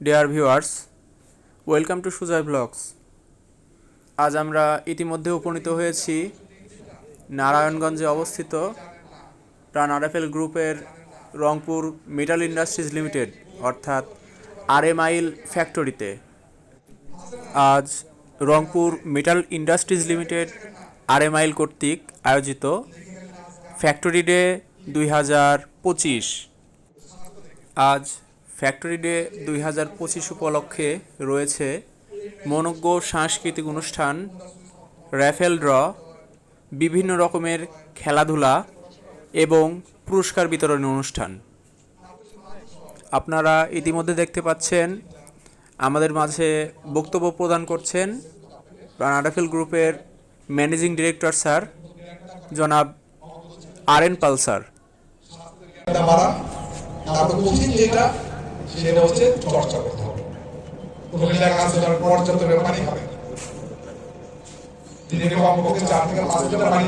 Dear viewers welcome to Sujoy vlogs আজ আমরা ইতিমধ্যে উপনীত হয়েছি নারায়ণগঞ্জে অবস্থিত প্রাণ আরএফএল গ্রুপের রংপুর মেটাল ইন্ডাস্ট্রিজ লিমিটেড অর্থাৎ আরএমআইল ফ্যাক্টরিতে আজ Rangpur metal industries limited RMIL কর্তৃক আয়োজিত ফ্যাক্টরি ডে দুই হাজার পঁচিশ। আজ ফ্যাক্টরি ডে দুই হাজার পঁচিশ উপলক্ষে রয়েছে মনোজ্ঞ সাংস্কৃতিক অনুষ্ঠান, র্যাফেল ড্র, বিভিন্ন রকমের খেলাধুলা এবং পুরস্কার বিতরণ অনুষ্ঠান। আপনারা ইতিমধ্যে দেখতে পাচ্ছেন, আমাদের মাঝে বক্তব্য প্রদান করছেন রানাডাফেল গ্রুপের ম্যানেজিং ডিরেক্টর স্যার, জনাব আর এন পাল স্যার। সেটা হচ্ছে চর্চা করতে হবে। আছে যারা পর্যাপ্ত পরিমাণে পানি দিনে কমপক্ষে চার থেকে পাঁচ লিটার পানি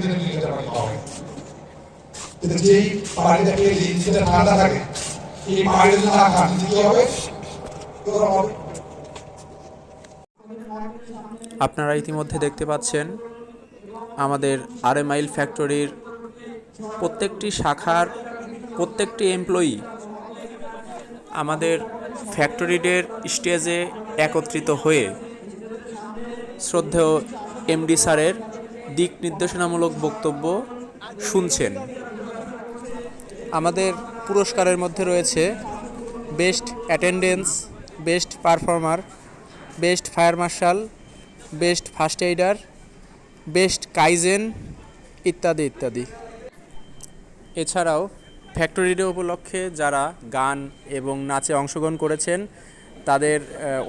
দিনে দুই লিটার পানি কিন্তু যেই ঠান্ডা থাকে এই না হবে? আপনারা ইতিমধ্যে দেখতে পাচ্ছেন, আমাদের আরএমআইল ফ্যাক্টরির প্রত্যেকটি শাখার প্রত্যেকটি এমপ্লয়ি আমাদের ফ্যাক্টরি ডের স্টেজে একত্রিত হয়ে শ্রদ্ধেয় এমডি স্যারের দিক নির্দেশনামূলক বক্তব্য শুনছেন। আমাদের পুরস্কারের মধ্যে রয়েছে best attendance, best performer, best fire marshal, best first aider, best kaizen ইত্যাদি ইত্যাদি। এছাড়াও ফ্যাক্টরি ডে উপলক্ষে যারা গান এবং নাচে অংশগ্রহণ করেছেন, তাদের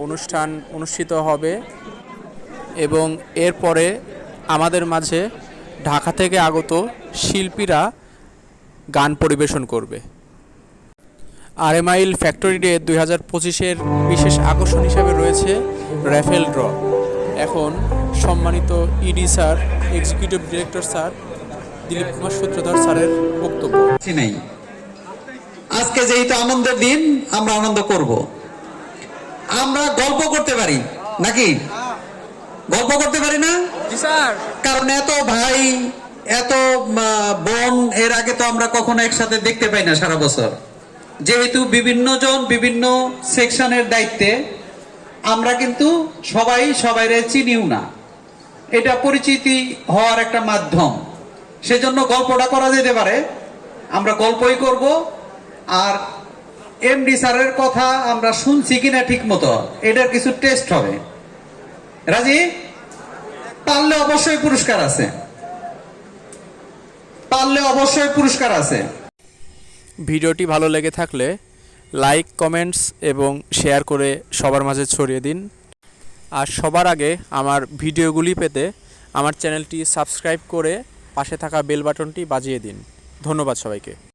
অনুষ্ঠান অনুষ্ঠিত হবে এবং এরপরে আমাদের মাঝে ঢাকা থেকে আগত শিল্পীরা গান পরিবেশন করবে। আরএমআইল ফ্যাক্টরি ডে দুই হাজার পঁচিশের বিশেষ আকর্ষণ হিসেবে রয়েছে র্যাফেল ড্র। এখন সম্মানিত ED sir, executive director sir Dilip Kumar Sutradhar স্যারের বক্তব্য। নেই। আজকে যেহেতু আনন্দের দিন আমরা আনন্দ করব। আমরা গল্প করতে পারি নাকি? গল্প করতে পারি না? কারণ এত ভাই এত বোন এর আগে তো আমরা কখনো একসাথে দেখতে পাই না সারা বছর। যেহেতু বিভিন্ন জন বিভিন্ন সেকশনের দায়িত্বে আমরা কিন্তু সবাই সবাইরে চিনিও না। এটা পরিচিতি হওয়ার একটা মাধ্যম। সেজন্য গল্পটা করা যেতে পারে। আমরা গল্পই করব, আর এমডি স্যারের কথা আমরা শুনছি কিনা ঠিক মতো এটার কিছু টেস্ট হবে। রাজি? পারলে অবশ্যই পুরস্কার আছে। পারলে অবশ্যই পুরস্কার আছে। ভিডিওটি ভালো লেগে থাকলে লাইক, কমেন্টস এবং শেয়ার করে সবার মাঝে ছড়িয়ে দিন। আর সবার আগে আমার ভিডিওগুলি পেতে আমার চ্যানেলটি সাবস্ক্রাইব করে পাশে থাকা বেল বাটনটি বাজিয়ে দিন। ধন্যবাদ সবাইকে।